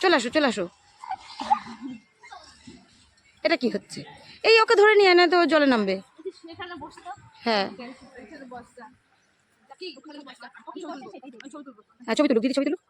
চলে আসো চলে আসো। এটা কি হচ্ছে? এই ওকে ধরে নিয়ে না তো জলে নামবে। হ্যাঁ। হ্যাঁ। ছবি তুলুক দিদি ছবি তুলুক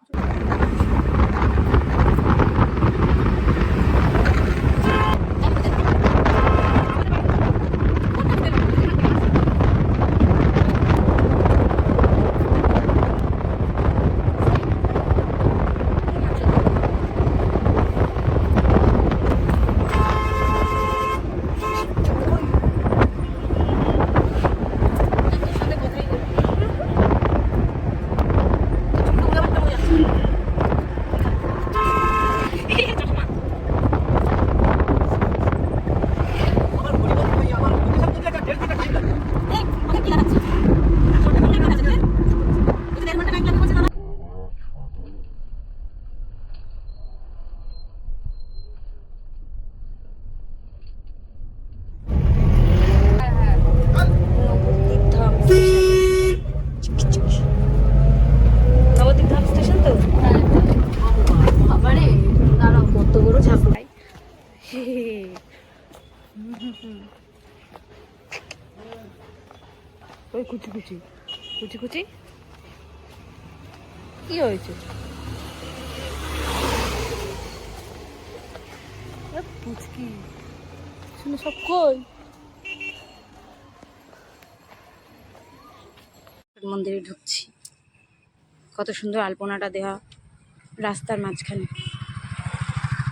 নবদ্বীপ ধাম স্টেশন তো কত বড় ঝাঁকুড়াই ওই কুচি কুচি কুচি কুচি কি হয়েছে এ পুচকি। শুনে সব কই? মন্দিরে ঢুকছি। কত সুন্দর আলপনাটা দেওয়া রাস্তার মাঝখানে।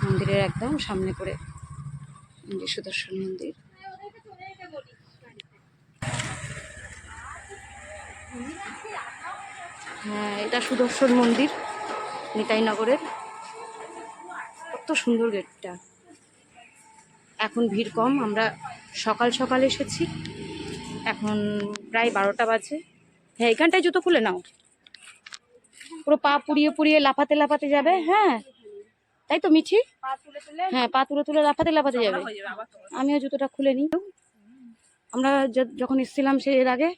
মন্দিরের একদম সামনে করে সুদর্শন মন্দির। হ্যাঁ এটা সুদর্শন মন্দির নিতাইনগরের কত সুন্দর গেটটা। এখন ভিড় কম আমরা সকাল সকাল এসেছি। এখন প্রায় বারোটা বাজে। হ্যাঁ এখানটায় জুতো খুলে নাও। পুরো পা পুড়িয়ে পুড়িয়ে লাফাতে লাফাতে যাবে হ্যাঁ। তাই তো মিঠি? হ্যাঁ পা তুলে তুলে লাফাতে লাফাতে যাবে। আমিও জুতোটা খুলে নিই। আমরা যখন এসেছিলাম সে এর আগে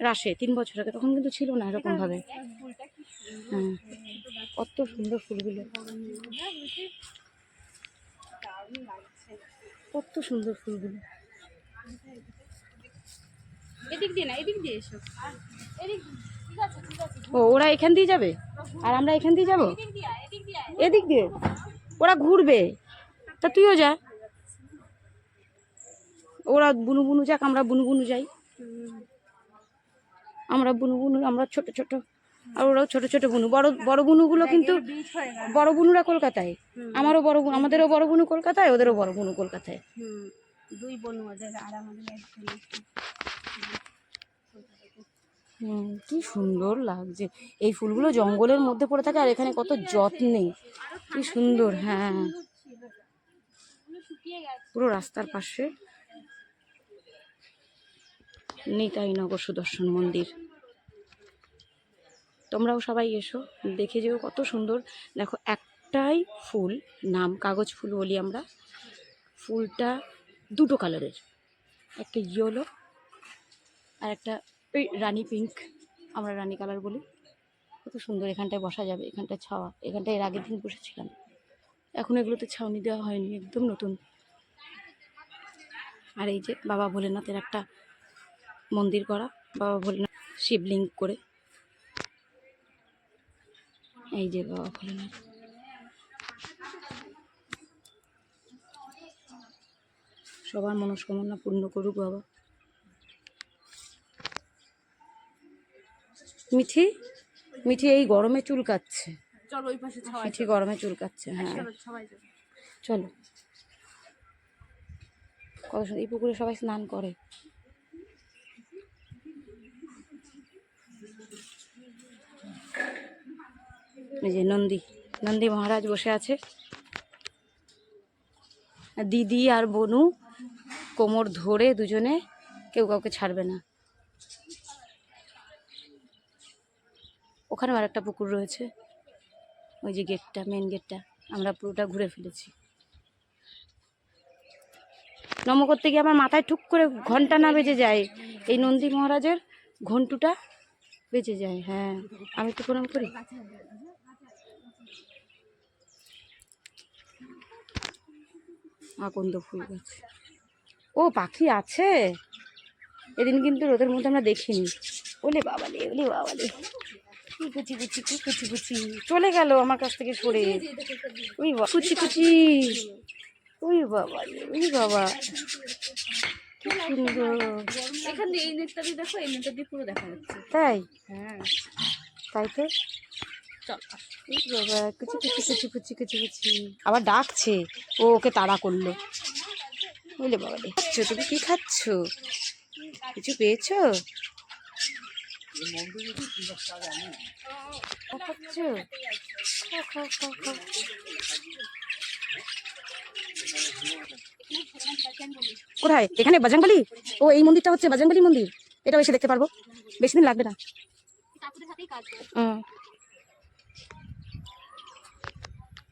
রাসে তিন বছর আগে তখন কিন্তু ছিল না এরকম ভাবে হ্যাঁ কত সুন্দর ফুলগুলো। কত সুন্দর ফুলগুলো। এদিক দিয়ে না এদিক দিয়ে এসো। এদিক ঠিক আছে ঠিক আছে। ও ওরা এখান দিয়ে যাবে? আর আমরা এখান দিয়ে যাব? এদিক দিয়ে ওরা ঘুরবে। তা তুইও যা। ওরা বুনু বুনু যাক আমরা বুনু বুনু যাই। আমরা বুনু বুনু আমরা ছোট ছোট। আর ওরাও ছোট ছোট বুনু। বড় বড় বুনুগুলো কিন্তু বড় বুনুরা কলকাতায়। আমারও বড় বুনু আমাদেরও বড় বুনু কলকাতায় ওদেরও বড় বুনু কলকাতায়। হুম। দুই বোন ওদের আর আমাদের কি সুন্দর লাগছে। এই ফুলগুলো জঙ্গলের মধ্যে পড়ে থাকে আর এখানে কত যত্নে। কি সুন্দর হ্যাঁ। পুরো রাস্তার পাশে। নিতাইনগর সুদর্শন মন্দির। তোমরাও সবাই এসো, দেখে যেও কত সুন্দর। দেখো, একটাই ফুল, নাম কাগজ ফুল বলি আমরা। ফুলটা দুটো কালারের, একটা ইয়েলো আর একটা রানী পিঙ্ক, আমরা রানি কালার বলি। কত সুন্দর, এখানটায় বসা যাবে, এখানটায় ছাওয়া, এখানটায় এর আগের দিন বসেছিলাম। এখন এগুলোতে ছাউনি দেওয়া হয়নি, একদম নতুন। আর এই যে বাবা ভোলেনাথের একটা মন্দির করা, বাবা ভোলেনাথ শিবলিঙ্গ করে। এই যে বাবা ভোলেনাথ সবার মনস্কামনা পূর্ণ করুক বাবা। মিঠি মিঠি এই গরমে চুল কাচ্ছে মিঠি গরমে চুল কাচ্ছে হ্যাঁ। চলো চলো। কত এই পুকুরে সবাই স্নান করে। এই যে নন্দী নন্দী মহারাজ বসে আছে। দিদি আর বনু কোমর ধরে দুজনে কেউ কাউকে ছাড়বে না। ওখানেও আরেকটা পুকুর রয়েছে। ওই যে গেটটা মেন গেটটা। আমরা পুরোটা ঘুরে ফেলেছি। নম করতে গিয়ে আমার মাথায় ঠুক করে ঘণ্টা না বেজে যায়। এই নন্দী মহারাজের ঘন্টুটা বেজে যায়। হ্যাঁ আমি তো প্রণাম করি? আকন্দ ফুল গাছ। ও পাখি আছে? এদিন কিন্তু রোদের মধ্যে আমরা দেখিনি। ওলে বাবালে ওলে বাবালে। কি কুচি কুচি কুচি কুচি। চলে গেল আমার কাছ থেকে সরে। ওই বাবা কুচি কুচি। ওই বাবা ওই বাবা। তাই? হ্যাঁ। তাই তো? আবার ডাকছে। ও ওকে তাড়া করল। বলে বাবা রে খাচ্ছ? তুমি কি খাচ্ছ? কিছু পেয়েছ? খাচ্ছ কোথায়? এখানে বাজরংবলী ও এই মন্দিরটা হচ্ছে বাজরংবলী মন্দির। এটাও এসে দেখতে পারব। বেশি দিন লাগবে না কাকুদের সাথেই কাজ করে হুম।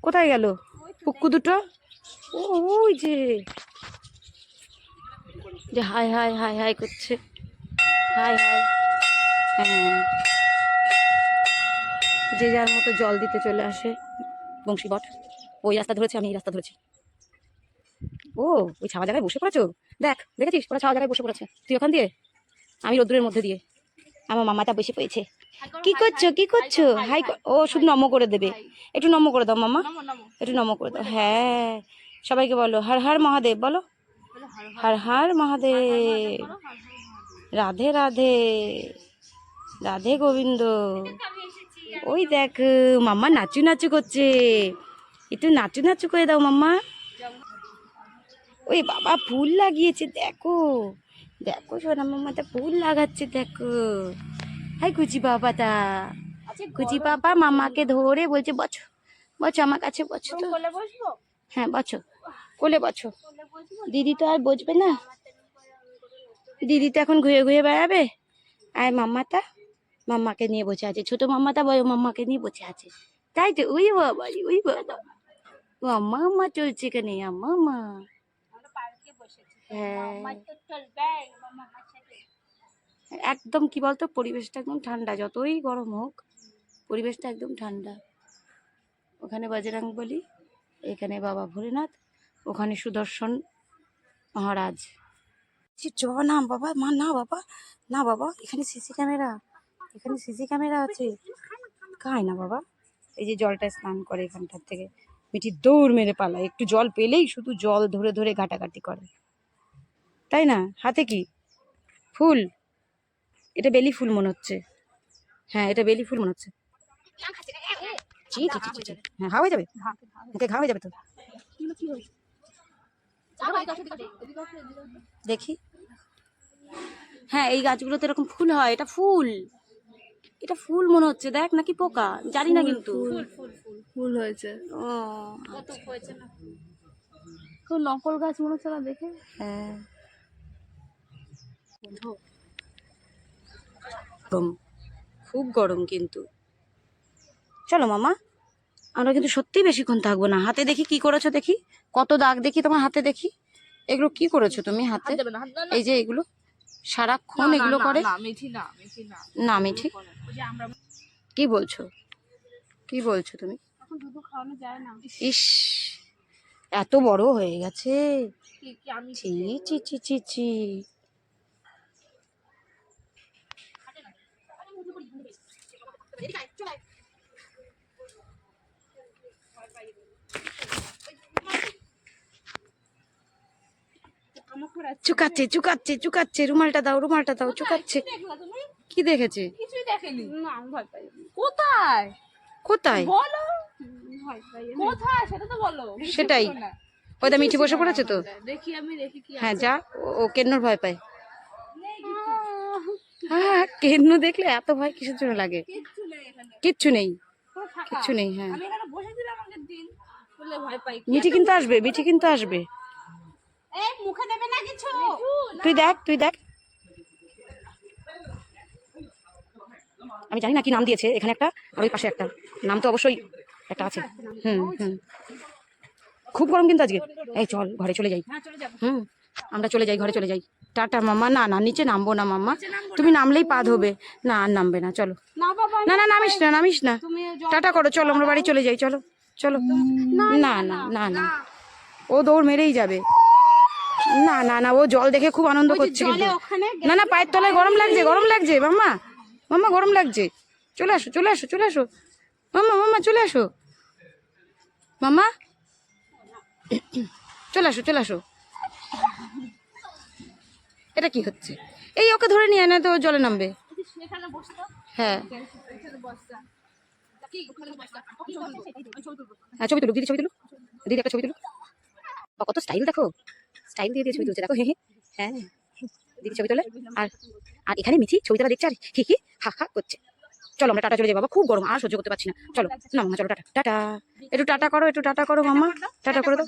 কোথায় গেল? পুক্কু দুটো? ও, ওই যে। যে হাই হাই হাই হাই করছে। High high. হ্যাঁ। যে যার মতো জল দিতে চলে আসে। বংশী বট, ওই রাস্তা ধরেছে, আমি এই রাস্তা ধরেছি। ও, ওই ছাওয়া জায়গায় বসে পড়েছো? দেখ, দেখেছিস? ওরা ছাওয়া জায়গায় বসে পড়েছে। তুই ওখান দিয়ে? আমি রোদ্রের মধ্যে দিয়ে। আমার মামাটা বসে পড়েছে। কি করছ? কি করছ? হাই ও শুধু নম করে দেবে। একটু নম করে দাও মামা। একটু নম করে দাও। হ্যাঁ। সবাইকে বলো হর হর মহাদেব বলো। হর হর মহাদেব। রাধে রাধে। রাধে গোবিন্দ। ওই দেখ মাম্মা নাচু নাচু করছে। একটু নাচু নাচু করে দাও মাম্মা ওই বাবা ফুল লাগিয়েছে দেখো। দেখো সোনা মামাটা ফুল লাগাচ্ছে দেখো। হাই কুচি বাবাটা। আচ্ছা কুচি পাপা মামাকে ধরে বলছে বছো বছো আমার কাছে বছো তো। হ্যাঁ বছো। কোলে বছো। দিদি তো আর বসবে না। দিদি তো এখন ঘুরে ঘুরে বেড়াবে। আর মাম্মাটা মাম্মাকে নিয়ে বসে আছে। ছোট মাম্মাটা বড় মাম্মাকে নিয়ে বসে আছে। তাই তো ওই বাবা ওই বাবা। ও আম্মা আম্মা চলছে এখানে আম্মা হ্যাঁ। একদম কি বলতো পরিবেশটা একদম ঠান্ডা যতই গরম হোক পরিবেশটা একদম ঠান্ডা। ওখানে বাজরাং বলি এখানে বাবা ভোলেনাথ ওখানে সুদর্শন মহারাজ। চ না বাবা মা না বাবা না বাবা এখানে সিসি ক্যামেরা এখানে সিসি ক্যামেরা আছে। খায় না বাবা? এই যে জলটা স্নান করে এখানটার থেকে। মিঠি দৌড় মেরে পালায় একটু জল পেলেই শুধু জল ধরে ধরে ঘাটাঘাটি করে। তাই না? হাতে কি? ফুল? এটা বেলি ফুল মনে হচ্ছে। হ্যাঁ এটা বেলি ফুল মনে হচ্ছে। হ্যাঁ হয়ে যাবে? ওকে ঘা হয়ে যাবে তো। দেখি। হ্যাঁ এই গাছগুলোতে এরকম ফুল হয়। এটা ফুল। এটা ফুল মনে হচ্ছে। দেখ নাকি পোকা। জানি না কিন্তু। ফুল ফুল ফুল ফুল। হয়েছে। ও কত হয়েছে না। তো নকল গাছ মনে হচ্ছে না দেখে? হ্যাঁ। গরম খুব গরম কিন্তু। চলো মামা আমরা কিন্তু সত্যি বেশিক্ষণ থাকব না। হাতে দেখি কি করেছ দেখি? কত দাগ দেখি তোমার হাতে দেখি? এগুলো কি করেছ তুমি হাতে। এই যে এগুলো সারাক্ষণ এগুলো করে? না মিঠি কি বলছো? কি বলছো তুমি? এখন দুধ খাওয়ানো যায় না। ইস। এত বড় হয়ে গেছে। ছি ছি ছি ছি ছি আমাকে আর চুকাচ্ছে চুকাচ্ছে চুকাচ্ছে। রুমালটা দাও রুমালটা দাও চুকাচ্ছে। কি দেখেছে? কিছুই দেখেনি। না আমি ভয় পাই। কোথায়? কোথায়? বলো। কোথায়? সেটা তো বলো। সেটাই। না। ওইটা মিঠি বসে পড়েছে তো? দেখি আমি দেখি কি হ্যাঁ যা। ও- ও কেন্নর ভয় পায়। হ্যাঁ কেন্ন দেখলে এত ভয় কিসের জন্য লাগে? কিচ্ছু নেই। কিচ্ছু নেই হ্যাঁ। মিঠি কিন্তু আসবে মিঠি কিন্তু আসবে। তুই দেখ তুই দেখ। আমি জানি না কি নাম দিয়েছে এখানে একটা আর ওই পাশে একটা। নাম তো অবশ্যই একটা আছে। হুম হুম। খুব গরম কিন্তু আজকে। এই চল ঘরে চলে যাই। হ্যাঁ হুম আমরা চলে যাই ঘরে চলে যাই। টাটা মামা না না নিচে নামবো না মামা। তুমি নামলেই পা ধোবে না আর নামবে না চলো। না না নামিস না নামিস না। টাটা করো চলো আমরা বাড়ি চলে যাই চলো চলো। না না না না ও দৌড় মেরেই যাবে। না না না ও জল দেখে খুব আনন্দ করছে কিন্তু। না না পায়ের তলায় গরম লাগছে গরম লাগছে মাম্মা। মাম্মা গরম লাগছে। চলে আসো চলে আসো চলে আসো। মাম্মা মাম্মা চলে আসো। মাম্মা? চলে আসো চলে আসো। এটা কি হচ্ছে? এই ওকে ধরে নিয়ে না তো জলে নামবে। হ্যাঁ। হ্যাঁ ছবি তুলুক, দিদি, ছবি তুলুক। দিদি, একটা ছবি তুলুক। কত স্টাইল দেখো। স্টাইল দিয়ে দিয়ে ছবি তুলছে, দেখো, হে হে। হ্যাঁ দিদি, ছবি তোলে। আর আর এখানে মিঠি ছবি তোলা দেখছে, আর হি হি, হা হা করছে। চলো, আমরা টাটা চলে যাই, বাবা। খুব গরম, আর সহ্য করতে পারছি না। চলো না মামা চলো, টাটা। টাটা। একটু টাটা করো, একটু টাটা করো, মামা। টাটা করে দাও।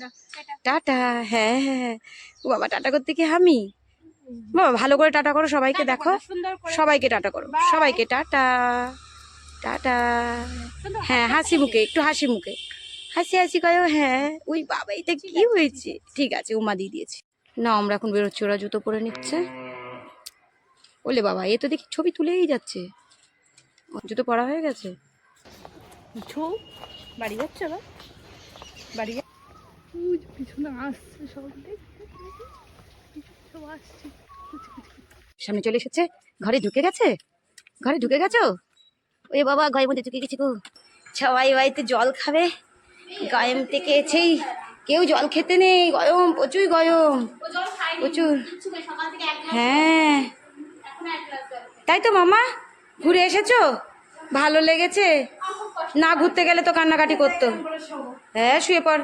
টাটা হ্যাঁ হ্যাঁ। ও বাবা, টাটা করতে কি আমি? বাবা ভালো করে টাটা করো সবাইকে দেখো। সবাইকে টাটা করো। সবাইকে টাটা। টাটা। হ্যাঁ হাসি মুখে একটু হাসি মুখে। হাসি হাসি করো হ্যাঁ। ওই বাবা এটা কি হয়েছে? ঠিক আছে উমা দিয়ে দিয়েছি। না আমরা এখন বেরোচ্ছি ওরা জুতো পরে নিচ্ছে। ওলে বাবা এ তো দেখি ছবি তুলেই যাচ্ছে। ওর জুতো পরা হয়ে গেছে? বাড়ি যাচ্ছে বাড়ি পিছনে আসছে সব সামনে চলে এসেছে? ঘরে ঢুকে গেছে? ঘরে ঢুকে গেছো? ওই বাবা গায়ের মধ্যে ঢুকে গেছে গো। সবাই বাড়িতে জল খাবে। গায়েম থেকে এসেই কেউ জল খেতে নেই। গরম, প্রচুর গরম। প্রচুর। হ্যাঁ। তাই তো মামা, ঘুরে এসেছ? ভালো লেগেছে? না ঘুরতে গেলে তো কান্নাকাটি করতো। হ্যাঁ শুয়ে পড়।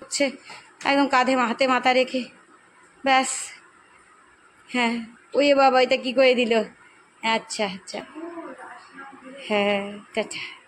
হচ্ছে। একদম কাঁধে হাতে মাথা রেখে। ব্যাস। হ্যাঁ। ওই বাবা এটা কী করে দিল? আচ্ছা আচ্ছা। হ্যাঁ টাটা।